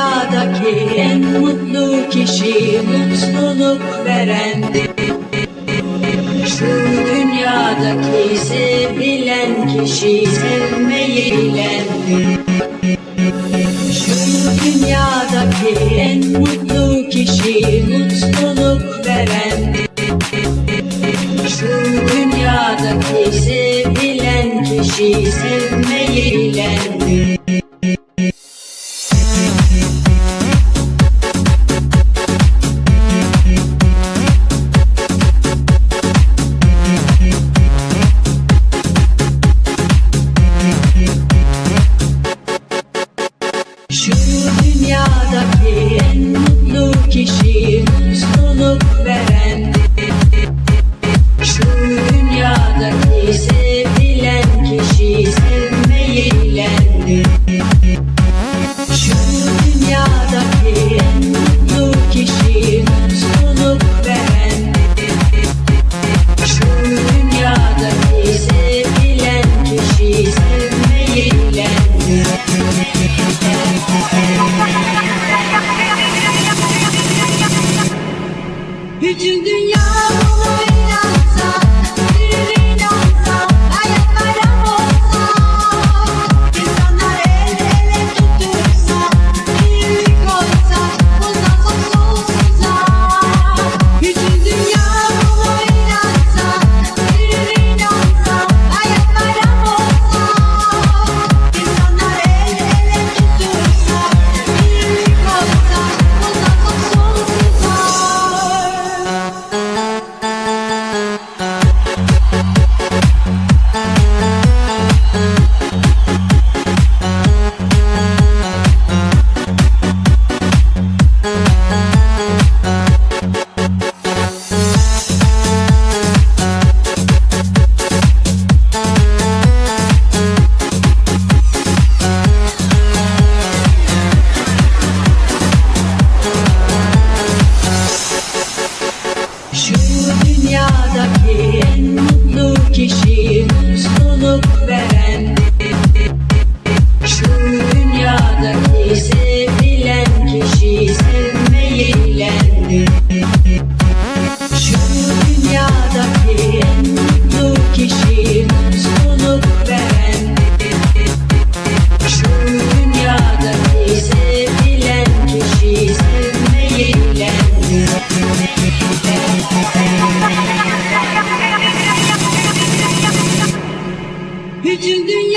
dünyadaki en mutlu kişi mutluluk verendir. Şu dünyadaki sevilen kişi sevmeyi bilendir. Şu dünyadaki en mutlu kişi mutluluk verendir. Şu dünyadaki sevilen kişi sevmeyi mutlu kişi 要 dünyadaki en mutlu kişi Mutluluk veren Did you get